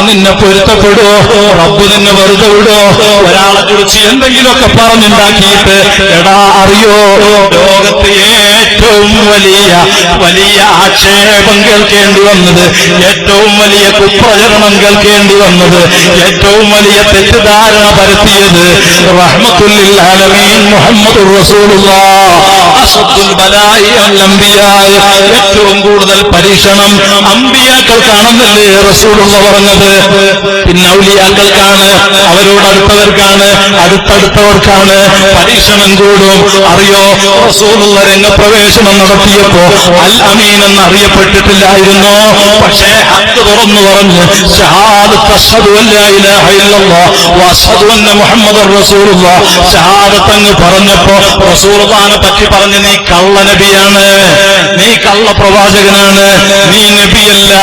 നിന്നെ പൊരുത്തപ്പെടുവോ? റബ്ബ് നിന്നെ വെറുതെ വിടുവോ? ഒരാളെ കുറിച്ച് എന്തെങ്കിലുമൊക്കെ പറഞ്ഞുണ്ടാക്കിയിട്ട് എടാ അറിയോ? ലോകത്ത് ഏറ്റവും വലിയ വലിയ ആക്ഷേപം കേൾക്കേണ്ടി വന്നത് ഏറ്റവും വലിയ കുപ്രചരണം കേൾക്കേണ്ടി വന്നത് ഏറ്റവും വലിയ തെറ്റിദ്ധാരണ പരത്തിയത് റഹ്മത്തുല്ലിൽ മുഹമ്മദ് ഏറ്റവും കൂടുതൽ പരീക്ഷണം അമ്പിയാക്കൾക്കാണെന്നല്ലേ റസൂലുള്ള പറഞ്ഞത്? പിന്നെ ഔലിയാക്കൾക്കാണ് അവരോട് അടുത്തവർക്കാണ് അടുത്തടുത്തവർക്കാണ് പരീക്ഷണം കൂടും. അറിയോ റസൂലുള്ള രംഗപ്രവേശനം നടത്തിയപ്പോ അൽ അമീൻ എന്ന് അറിയപ്പെട്ടിട്ടില്ലായിരുന്നു പക്ഷേ ഹക്ക് തുറന്നു പറഞ്ഞ് മുഹമ്മദർ റസൂലുള്ളാഹ് ഷഹാദത്ത് അങ്ങ് പറഞ്ഞപ്പോ റസൂലുള്ളാഹിനെ പറ്റി പറഞ്ഞ് നീ കള്ള നബിയാണ്. നീ കള്ള പ്രവാചകനാണ്. നീ നബിയല്ല.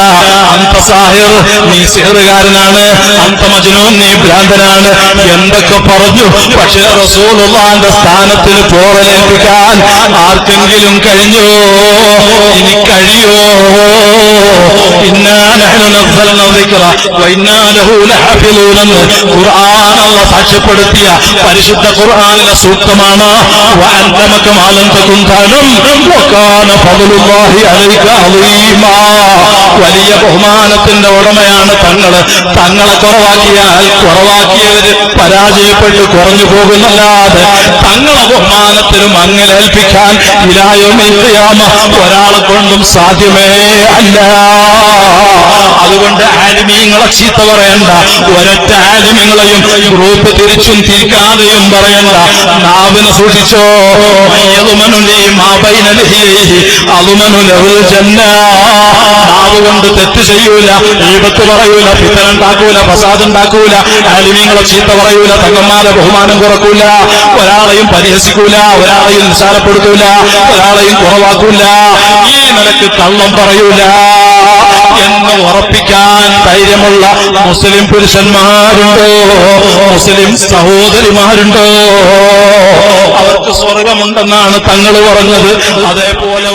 അന്ത സാഹിർ നീ സിഹറുകാരനാണ്. അന്ത മജ്നൂൻ നീ ഭ്രാന്തനാണ്. എന്തൊക്കെ പറഞ്ഞു? പക്ഷേ റസൂലുള്ളാന്റെ സ്ഥാനത്തിന് പോറലേൽപ്പിക്കാൻ ആർക്കെങ്കിലും കഴിഞ്ഞോ? ഇനി കഴിയോ? ഇന്നാ സാക്ഷ്യപ്പെടുത്തിയ പരിശുദ്ധ ഖുർആാനിലെ സൂക്തമാണ്. വലിയ ബഹുമാനത്തിന്റെ ഉടമയാണ് തങ്ങൾ തങ്ങളെ കുറവാക്കിയാൽ കുറവാക്കിയവര് പരാജയപ്പെട്ട് കുറഞ്ഞു പോകുന്നല്ലാതെ തങ്ങളെ ബഹുമാനത്തിനും അങ്ങലേൽപ്പിക്കാൻ ഇലായോമിയാമ ഒരാളെ കൊണ്ടും സാധ്യമേ അല്ല. അതുകൊണ്ട് ആലിമീങ്ങളെ ചീത്ത പറയണ്ട. ഒരൊറ്റ ആലിമീങ്ങളെയും ഗ്രൂപ്പ് തിരിച്ചും തിരിക്കാതെയും പറയണ്ട. നാവിനെ സൂക്ഷിച്ചോ. കൊണ്ട് തെറ്റ് ചെയ്യൂല ദൈവത്ത് പറയൂല പിത്തനുണ്ടാക്കൂല പ്രസാദ് ഉണ്ടാക്കൂല ആലിമീങ്ങളെ ചീത്ത പറയൂല തങ്ങന്മാരെ ബഹുമാനം കുറക്കൂല ഒരാളെയും പരിഹസിക്കൂല ഒരാളെയും നിസ്സാരപ്പെടുത്തൂല ഒരാളെയും കുറവാക്കൂല ഈ നിലയ്ക്ക് കള്ളം പറയൂല. എന്ന് ഉറപ്പിക്കാൻ ധൈര്യമുള്ള മുസ്ലിം പുരുഷന്മാരുണ്ടോ? മുസ്ലിം സഹോദരിമാരുണ്ടോ? അവർക്ക് സ്വർഗമുണ്ടെന്നാണ് തങ്ങൾ പറഞ്ഞത്. അതേപോലെ